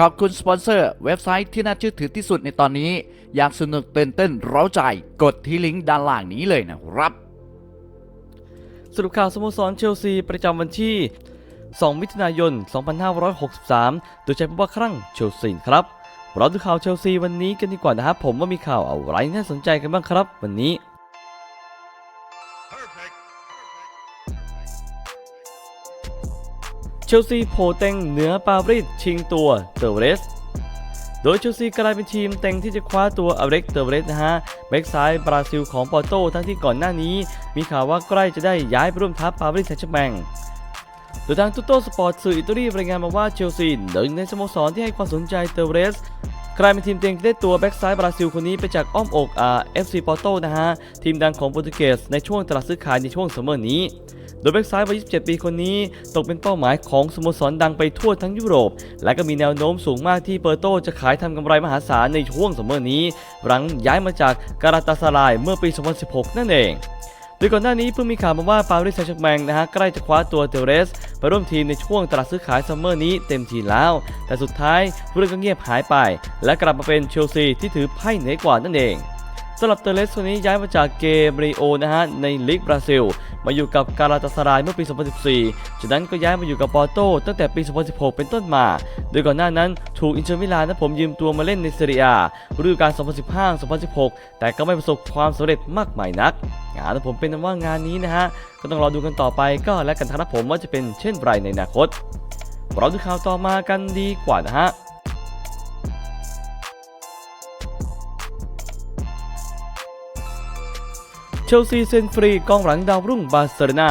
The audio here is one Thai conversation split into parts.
ขอบคุณสปอนเซอร์เว็บไซต์ที่น่าเชื่อถือที่สุดในตอนนี้ อยากสนุกเต้นเต้นเร้าใจ กดที่ลิงก์ด้านล่างนี้เลยนะครับ สรุปข่าวสโมสรเชลซีประจำวันที่ 2 มิถุนายน 2563 โดยใช้ผู้ว่าครั่งเชลซีครับเราดูข่าวเชลซีวันนี้กันดีกว่านะครับผมว่ามีข่าวอะไรน่าสนใจกันบ้างครับ วันนี้ เชลซีโผเต็งเหนือปารีสชิงตัวเตอร์เรส โดยเชลซีกลายเป็นทีมเต็งที่จะคว้าตัวอเล็กเตอร์เรสนะฮะแบ็กซ้ายบราซิลของปอร์โตทั้งที่ก่อนหน้านี้ มีข่าวว่าใกล้จะได้ย้ายไปร่วมทัพปารีสแซงต์แชร์แมงโดยทางตุโตสปอร์ตสื่ออิตาลีรายงานมาว่าเชลซีหนึ่งในสโมสรที่ให้ความสนใจเตอร์เรสกลายเป็นทีมเต็งที่ได้ตัวแบ็กซ้ายบราซิลคนนี้ไปจากอ้อมอกอาเอฟซีปอร์โตนะฮะทีมดังของโปรตุเกสในช่วงตลาดซื้อขายในช่วงซัมเมอร์นี้ โดยแบ็กซ้ายวัย 27 ปีคนนี้ตกเป็นเป้าหมายของสโมสรดังไปทั่วทั้งยุโรป และก็มีแนวโน้มสูงมากที่เปอร์โตจะขายทำกำไรมหาศาลในช่วงซัมมอร์นี้ หลังย้ายมาจากการาตาสลายเมื่อปี 2016 นั่นเองโดยก่อนหน้านี้เพิ่งมีข่าวมาว่าปารีสแซงต์แชร์แมงนะฮะใกล้จะคว้าตัวเทเรส ไปร่วมทีมในช่วงตลาดซื้อขายซัมเมอร์นี้เต็มทีแล้ว แต่สุดท้ายเรื่องก็เงียบหายไป และกลับมาเป็นเชลซีที่ถือไพ่เหนือกว่านั่นเอง สำหรับเตเรสคนนี้ย้ายมาจากเกมริโอนะฮะในลีกบราซิล มาอยู่กับการาตาสรายเมื่อปี 2014 จากนั้นก็ย้ายมาอยู่กับปอร์โตตั้งแต่ปี 2016 เป็นต้นมา โดยก่อนหน้านั้นถูกอินเตอร์มิลานนะผมยืมตัวมาเล่นในเซเรียฤดูกาล 2015-2016 แต่ก็ไม่ประสบความสำเร็จมากมายนักงานะผมเป็นว่างานนี้นะฮะ ก็ต้องรอดูกันต่อไปก็แล้วกันครับผมว่าจะเป็นเช่นไรในอนาคตเราดูข่าวต่อมากันดีกว่านะฮะ เชลซีเซ็นฟรีกองหลังดาวรุ่งบาร์เซโลนา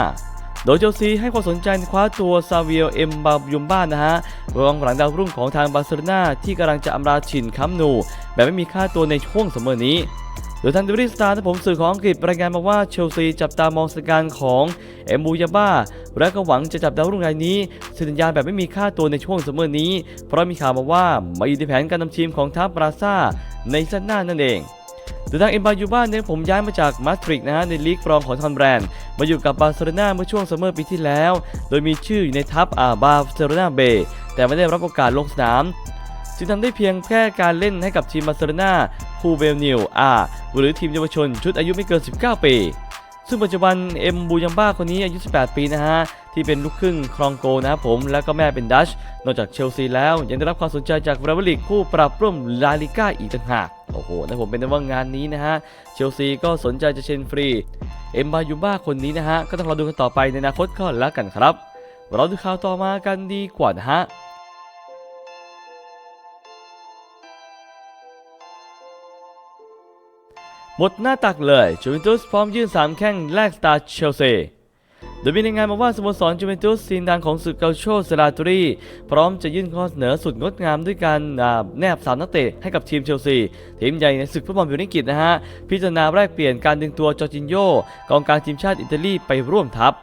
โดยเชลซีให้ความสนใจคว้าตัวซาเวียเอ็มบายุมบ้านนะฮะกองหลังดาวรุ่งของทางบาร์เซโลนาที่กำลังจะอำลาชินคัมนู แบบไม่มีค่าตัวในช่วงสมมอนี้โดยทางดิวรีสตาร์ผมสื่อของอังกฤษรายงานมาว่าเชลซีจับตามองสถานการณ์ของเอมบูยาบ้า และก็หวังจะจับดาวรุ่งรายนี้เซ็นสัญญาแบบไม่มีค่าตัวในช่วงสมมอนี้ เพราะมีข่าวมาว่าไม่อยู่ในแผนการนำทีมของทัพบราซ่าในซันหน้านั่นเอง โดยทางเอ็มบายูบ้านเนี่ยผมย้ายมาจากมาสตริกนะฮะในลีกรองของทอนแบรนด์มาอยู่กับบาร์เซโลนาเมื่อช่วงซัมเมอร์ปีที่แล้ว โดยมีชื่ออยู่ในทัพอาบาร์เซโลนาเบย์แต่ไม่ได้รับโอกาสลงสนามจึงทำได้เพียงแค่การเล่นให้กับทีมบาร์เซโลนาคูเบลนิวอาหรือทีมเยาวชนชุดอายุไม่เกิน 19 ปี ซึ่งปัจจุบันเอ็มบูยัมบ้าคนนี้อายุ 18 ปีนะฮะ ที่เป็นลูกครึ่งครองโกนะครับผมแล้วก็แม่เป็นดัช นอกจากเชลซีแล้ว ยังได้รับความสนใจจากเรอัลมาดริดคู่ปรับร่วมลาลิก้าอีกต่างหากโอ้โหนะผมเป็นว่างานนี้นะฮะเชลซีก็สนใจจะเชนฟรีเอ็มบายูบ้าคนนี้นะฮะก็ต้องรอดูกันต่อไปในอนาคตก็แล้วกันครับ เราดูข่าวต่อมากันดีกว่านะฮะหมดหน้าตักเลยจูเวนตุสพร้อมยื่น3แข้งแลกสตาร์เชลซี โดยมีรายงานมาว่าสโมสรจูเวนตุสซีนดังของศึกเกาโชเซลาตรีพร้อมจะยื่นข้อเสนอสุดงดงามด้วยการแนบ3นักเตะให้กับทีมเชลซี ทีมใหญ่ในศึกฟุตบอลพรีเมีร์ลีกนะฮะ พิจารณาแลกเปลี่ยนการดึงตัวจอร์จินโยกองกลางทีมชาติอิตาลีไปร่วมทัพ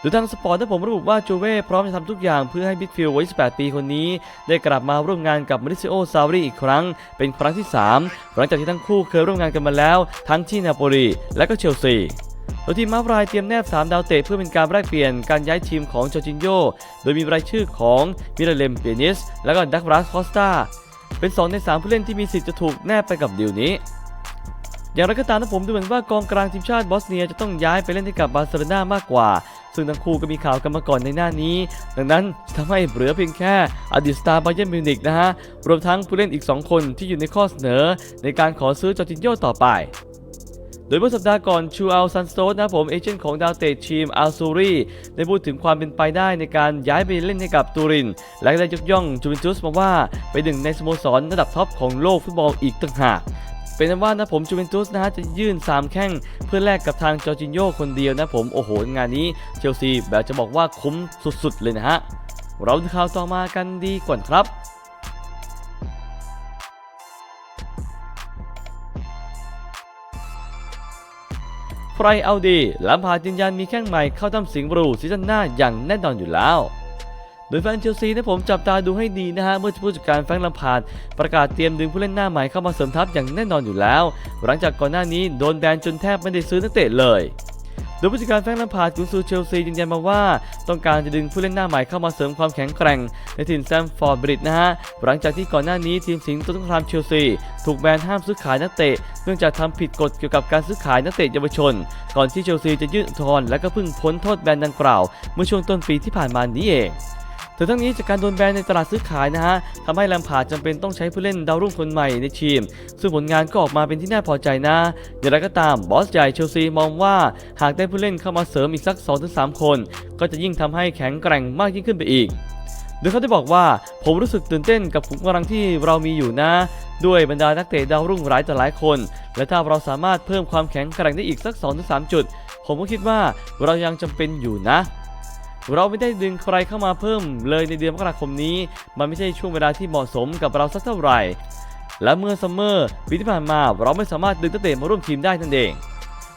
โดยทางสปอร์ตได้ผมระบุว่าจูเว่พร้อมจะทำทุกอย่างเพื่อให้มิดฟิลวัย 18 ปีคนนี้ ได้กลับมาร่วมงานกับมาริซิโอ ซารีอีกครั้ง เป็นครั้งที่ 3 หลังจากที่ทั้งคู่เคยร่วมงานกันมาแล้ว ทั้งที่นาโปลีและก็เชลซี โดยทีมมาฟรายเตรียมแนบ 3 ดาวเตะเพื่อเป็นการแลกเปลี่ยนการย้ายทีมของจอร์จินโย โดยมีรายชื่อของมิราเลมเปียนิส และก็ดักรัสคอสตาเป็น 2 ใน 3 ผู้เล่นที่มีสิทธิ์จะถูกแนบไปกับดีลนี้ อย่างไรก็ตามนะผมดูเหมือนว่ากองกลางทีมชาติบอสเนียจะต้องย้ายไปเล่นให้กับบาร์เซโลนามากกว่า ซึ่งทั้งคู่ก็มีข่าวกันมาก่อนในหน้านี้ ดังนั้นทำให้เหลือเพียงแค่อดีตสตาร์บาเยร์นมิวนิกนะฮะ รวมทั้งผู้เล่นอีก 2 คนที่อยู่ในข้อเสนอ ในการขอซื้อจอร์จินโยต่อไป โดยเมื่อสัปดาห์ก่อนชูอัลซันโตสนะผมเอเจนต์ของดาวเตะทีมอัลซูรีได้พูดถึงความเป็นไปได้ในการย้ายไปเล่นให้กับตูริน และได้ยกย่องจูเวนตุสมาว่าเป็นหนึ่งในสโมสรระดับท็อปของโลกฟุตบอลอีกต่างหากเป็นนั้นว่านะผมจูเวนตุสนะฮะจะยื่น 3 แข้งเพื่อแลกกับทางจอร์จินโยคนเดียวนะผมโอ้โห งานนี้เชลซีแบบจะบอกว่าคุ้มสุดๆเลยนะฮะ เราดูข่าวต่อมากันดีกว่าครับ ใครเอาดีลัมพาดยืนยันมีแข้งใหม่เข้าทำสิงบรูซีซั่นหน้าอย่างแน่นอนอยู่แล้ว โดยแฟนเชลซีนะผมจับตาดูให้ดีนะฮะ เมื่อผู้จัดการแฟรงค์ลำพาดประกาศเตรียมดึงผู้เล่นหน้าใหม่เข้ามาเสริมทัพอย่างแน่นอนอยู่แล้ว หลังจากก่อนหน้านี้โดนแบนจนแทบไม่ได้ซื้อนักเตะเลย โดยผู้จัดการแฟรงค์ลัมพาร์ดกุนซือเชลซียืนยันมาว่า ต้องการจะดึงผู้เล่นหน้าใหม่เข้ามาเสริมความแข็งแกร่ง ในถิ่นแซมฟอร์ดบริดจ์นะฮะ หลังจากที่ก่อนหน้านี้ทีมสิงห์ตัวสงครามเชลซี ถูกแบนห้ามซื้อขายนักเตะ เนื่องจากทำผิดกฎเกี่ยวกับการซื้อขายนักเตะเยาวชน ก่อนที่เชลซีจะยื่นอุทธรณ์และก็เพิ่งพ้นโทษแบนดังกล่าว เมื่อช่วงต้นปีที่ผ่านมานี้เอง ถึงทั้งนี้จากการโดนแบนในตลาดซื้อขายนะฮะทำให้แลมพาร์ดจำเป็นต้องใช้ผู้เล่นดาวรุ่งคนใหม่ในทีม ซึ่งผลงานก็ออกมาเป็นที่น่าพอใจนะอย่างไรก็ตามบอสใหญ่เชลซีมองว่าหากได้ผู้เล่นเข้ามาเสริมอีกสัก 2-3 คน ก็จะยิ่งทำให้แข็งแกร่งมากยิ่งขึ้นไปอีกโดยเขาได้บอกว่าผมรู้สึกตื่นเต้นกับขุมกำลังที่เรามีอยู่นะ ด้วยบรรดานักเตะดาวรุ่งหลายต่อหลายคน และถ้าเราสามารถเพิ่มความแข็งแกร่งได้อีกสัก 2-3 จุด ผมก็คิดว่าเรายังจำเป็นอยู่นะ เราไม่ได้ดึงใครเข้ามาเพิ่มเลยในเดือนมกราคมนี้ มันไม่ใช่ช่วงเวลาที่เหมาะสมกับเราสักเท่าไหร่ และเมื่อซัมเมอร์ปีที่ผ่านมาเราไม่สามารถดึงนักเตะมาร่วมทีมได้นั่นเอง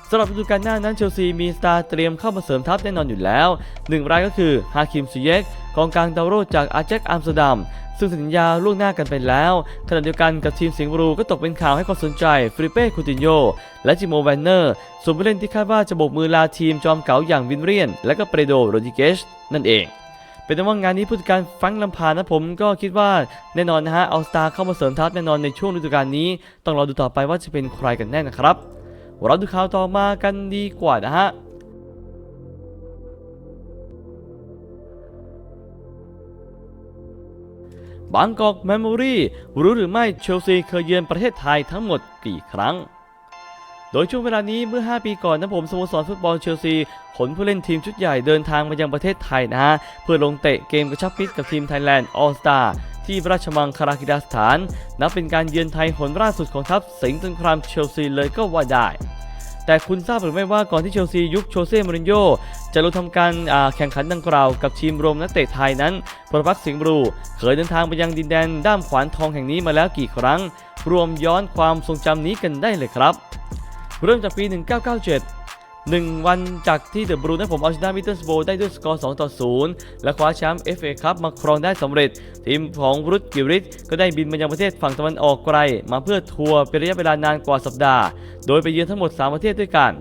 สำหรับฤดูกาลหน้านั้นเชลซีมีสตาร์เตรียมเข้ามาเสริมทัพแน่นอนอยู่แล้วหนึ่งรายก็คือฮาคิมซูเยก กองกลางดาวโรจากอาแจ็กอัมสเตอร์ดัมซึ่งสัญญาล่วงหน้ากันไปแล้ว ขณะเดียวกันกับทีมสิงห์บรูก็ตกเป็นข่าวให้ความสนใจฟิลิเป้คูตินโยและจิโมแวนเนอร์ส่วนผู้เล่นที่คาดว่าจะโบกมือลาทีมจอมเก๋าอย่างวินเรียน และก็เปโดโรดิเกชนั่นเองเป็นต่ว่างานนี้ผู้จัดการฟรงลัมพาร์ดนะผมก็คิดว่าแน่นอนนะฮะเอาสตาร์เข้ามาเสริมทัพแน่นอนในช่วงฤดูกาลนี้ ต้องรอดูต่อไปว่าจะเป็นใครกันแน่นะครับเราดูข่าวต่อมากันดีกว่านะฮะ บางกอกแมมโมรีรู้หรือไม่เชลซีเคยเยือนประเทศไทยทั้งหมดกี่ครั้ง โดยช่วงเวลานี้เมื่อ 5 ปีก่อนนะผมสโมสรฟุตบอลเชลซีขนผู้เล่นทีมชุดใหญ่เดินทางมายังประเทศไทยนะฮะ เพื่อลงเตะเกมกระชับมิตรกับทีมไทยแลนด์ออลสตาที่ราชมังคลากีฬาสถาน นับเป็นการเยือนไทยหนล่าสุดของทัพสิงห์สงครามเชลซีเลยก็ว่าได้ แต่คุณทราบหรือไม่ว่าก่อนที่เชลซียุคโชเซ่มอรินโญ่จะลงทำการแข่งขันดังกล่าวกับทีมรวมนักเตะไทยนั้นพลพักสิงห์บรูเคยเดินทางไปยังดินแดนด้ามขวานทองแห่งนี้มาแล้วกี่ครั้ง รวมย้อนความทรงจำนี้กันได้เลยครับ เริ่มจากปี 1997 หนึ่งวันจากที่เดอะบรูนั้นผมเอาชนะมิตเติลสโบได้ด้วยสกอร์ 2 ต่อ 0 และคว้าแชมป์ FA คัพมาครองได้สำเร็จ ทีมของรุดกิริตก็ได้บินมายังประเทศฝั่งตะวันออกไกล มาเพื่อทัวร์เป็นระยะเวลานานกว่าสัปดาห์ โดยไปเยือนทั้งหมด 3 ประเทศด้วยกัน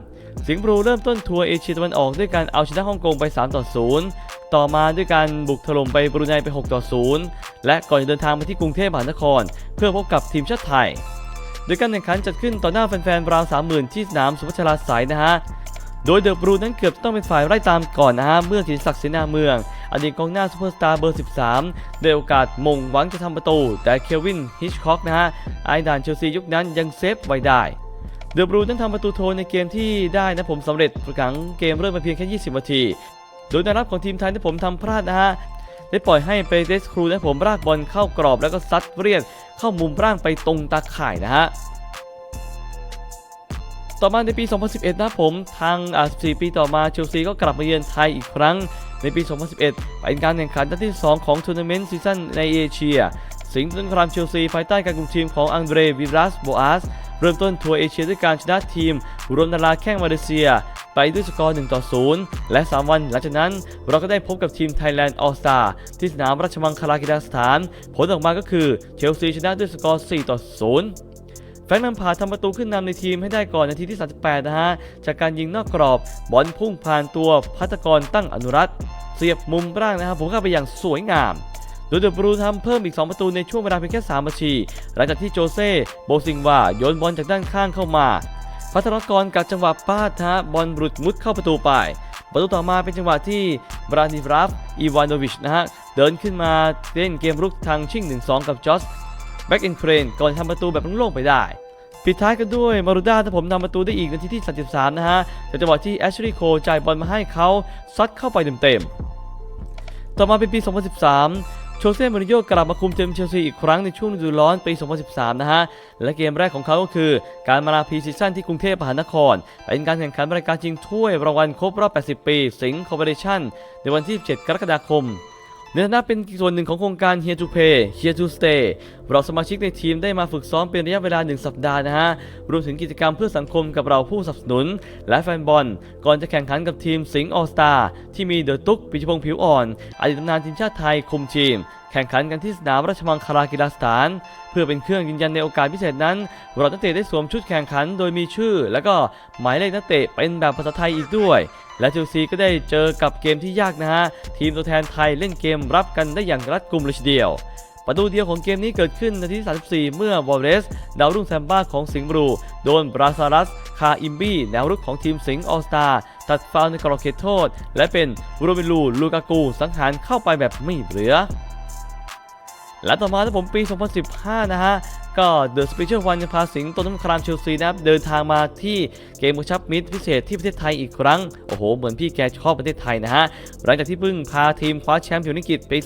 สิงห์บรูเริ่มต้นทัวร์เอเชียตะวันออกด้วยการเอาชนะฮ่องกงไป 3 ต่อ 0 ต่อมาด้วยการบุกถล่มไปบรูไนไป 6 ต่อ 0 และก่อนจะเดินทางมาที่กรุงเทพมหานคร เพื่อพบกับทีมชาติไทย ดยการแข่งขันจัดขึ้นต่อหน้าแฟนๆราว30,000ที่สนามสุพัชราไสยนะฮะโดยเดอะบรูนั้นเกือบต้องเป็นฝ่ายไล่ตามก่อนนะฮะเมื่อกิติศักดิ์เสนาเมือง อดีตกองหน้าซูเปอร์สตาร์เบอร์ 13 ได้โอกาสมงหวังจะทำประตู แต่เคลวินฮิชคอกนะฮะไอดานเชลซียุคนั้นยังเซฟไว้ได้เดอะบรูนั้นทำประตูโทนในเกมที่ได้นะผมสำเร็จหลังเกมเริ่มมาเพียงแค่ 20 นาที โดยแนวรับของทีมไทยที่ผมทำพลาดนะฮะได้ปล่อยให้เปเตสครูนะผมรากบอลเข้ากรอบแล้วก็ซัดเรียก เข้ามุมร่างไปตรงตาข่ายนะฮะต่อมาในปี 2011 นะผมทางอ่า14 ปีต่อมาเชลซีก็กลับมาเยือนไทยอีกครั้งในปี 2011 เป็นการแข่งขันนัดที่ 2 ของทัวร์นาเมนต์ซีซั่นในเอเชีย สิงห์สงครามเชลซีภายใต้การคุมทีมของอังเดรวิรัสโบอาสเริ่มต้นทัวร์เอเชียด้วยการชนะทีมรวมดาราแข้งมาเลเซีย ไปด้วยสกอร์ 1 ต่อ 0 และ 3 วันหลังจากนั้น เราก็ได้พบกับทีมไทยแลนด์ออสตาที่สนามราชมังคลากีฬาสถาน ผลออกมาก็คือเชลซีชนะด้วยสกอร์ 4 ต่อ 0แฟรงค์ลัมพาทำประตูขึ้นนำในทีมให้ได้ก่อนนาทีที่ 38 นะฮะ จากการยิงนอกกรอบบอลพุ่งผ่านตัวพัฒกรตั้งอนุรัตน์เสียบมุมร่างนะครับผมเข้าไปอย่างสวยงาม โดยเดอะบรูทำเพิ่มอีก 2 ประตูในช่วงเวลาเพียงแค่ 3 นาที หลังจากที่โจเซ่โบซิงวาโยนบอลจากด้านข้างเข้ามา พัฒนกรกับจังหวะป้าดฮะบอลบรุดมุดเข้าประตูไปประตูต่อมาเป็นจังหวะที่บรานิฟราฟอีวานโดวิชนะฮะเดินขึ้นมาเล่นเกมรุกทางชิ่ง 1-2 กับจอสแบ็กอินเครนก่อนทำประตูแบบโล่งๆไปได้ปิดท้ายกันด้วยมารูด้าถ้าผมทำประตูได้อีกนาทีที่ 33 นะฮะแต่จังหวะที่แอชลีย์โคจ่ายบอลมาให้เขาซัดเข้าไปเต็มๆ ต่อมาเป็นปี 2013 โชเซ่มูรินโญ่กลับมาคุมทีมเชลซีอีกครั้งในช่วงฤดูร้อนปี 2013 นะฮะ และเกมแรกของเขาก็คือ การมาลาพีซีซั่นที่กรุงเทพมหานคร เป็นการแข่งขันรายการชิงถ้วยรางวัลครบรอบ 80 ปี สิงห์คอร์ปอเรชั่น ในวันที่ 7 กรกฎาคมในฐานะเป็นส่วนหนึ่งของโครงการ Here to Pay Here to Stay เราสมาชิกในทีมได้มาฝึกซ้อมเป็นระยะเวลา 1 สัปดาห์นะฮะ รวมถึงกิจกรรมเพื่อสังคมกับเราผู้สนับสนุน และแฟนบอล ก่อนจะแข่งขันกับทีมสิงห์ออสตาที่มีเดอะตุ๊กปิชพงษ์ผิวอ่อน อดีตตำนานทีมชาติไทยคุมทีม แข่งขันกันที่สนามราชมังคลากีฬาสถาน เพื่อเป็นเครื่องยืนยันในโอกาสพิเศษนั้นเรานักเตะได้สวมชุดแข่งขันโดยมีชื่อ และก็หมายเลขนักเตะเป็นแบบภาษาไทยอีกด้วยและเชลซีก็ได้เจอกับเกมที่ยากนะฮะ ทีมตัวแทนไทยเล่นเกมรับกันได้อย่างรัดกุมเลยทีเดียว ประตูเดียวของเกมนี้เกิดขึ้นนาทีที่34 เมื่อวอลเลสดาวรุ่งแซมบ้าของสิงห์บลูโดนบราซารัส คาอิมบี้แนวรุกของทีมสิงห์ออสตาตัดฟาวในกรอบเขตโทษ และเป็นโรเบลูลูกากูสังหารเข้าไปแบบไม่เหลือและต่อมาถ้าผมปี 2015 นะฮะ ก็เดอะสเปเชียลวันจะพาสิงห์ตัวน้ำครามเชลซีนะครับเดินทางมาที่เกมกระชับมิตรพิเศษที่ประเทศไทยอีกครั้ง โอ้โห เหมือนพี่แกชอบประเทศไทยนะฮะ หลังจากที่เพิ่งพาทีมคว้าแชมป์ผิวนิกิจปี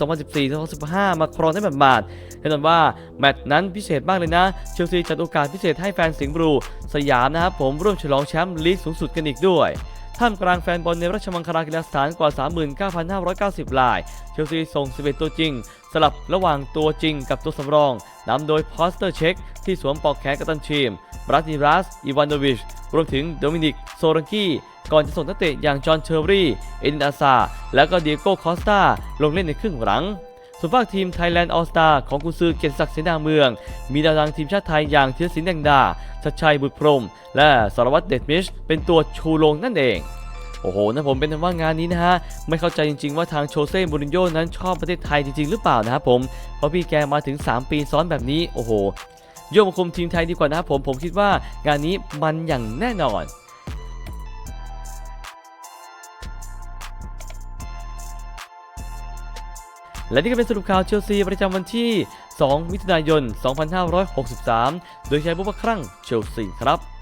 2014-2015 มาครองได้แบบบาดแน่นอนว่าแมตช์นั้นพิเศษมากเลยนะ เชลซีจัดโอกาสพิเศษให้แฟนสิงห์บลูสยามนะครับผมร่วมฉลองแชมป์ลีกสูงสุดกันอีกด้วย ท่ามกลางแฟนบอลในราชมังคลากีฬาสถานกว่า 39,590 ราย เชลซีส่ง 11 ตัวจริง สลับระหว่างตัวจริงกับตัวสำรองนำโดยพอสเตอร์เช็คที่สวมปอกแขนกัปตันทีมบรัตนิรัส อีวานโดวิช รวมถึงโดมินิก โซรังกี้ ก่อนจะส่งนักเตะอย่างจอห์นเชอร์รี่ เอ็นอาซา และก็เดียโก้คอสตาลงเล่นในครึ่งหลัง ส่วนฝากทีมไทยแลนด์ออสตาของกุนซือเกียรติศักดิ์เสนาเมือง มีดาวดังทีมชาติไทยอย่างเทียสินแดงดาชัดชัยบุตรพรม และสารวัตรเดชมิช เป็นตัวชูโรงนั่นเองโอ้โหนะผมเป็นว่างานนี้นะฮะ ไม่เข้าใจจริง ๆ ว่าทางโชเซ่มูรินโญ่นั้นชอบประเทศไทยจริง ๆ หรือเปล่านะครับผม เพราะพี่แกมาถึง 3 ปีซ้อนแบบนี้ โอ้โหโยมคุมทีมไทยดีกว่านะครับผมผมคิดว่างานนี้มันอย่างแน่นอน และนี่ก็เป็นสรุปข่าวเชลซีประจำวันที่ 2 มิถุนายน 2563 โดยใช้บุพครั่งเชลซีครับ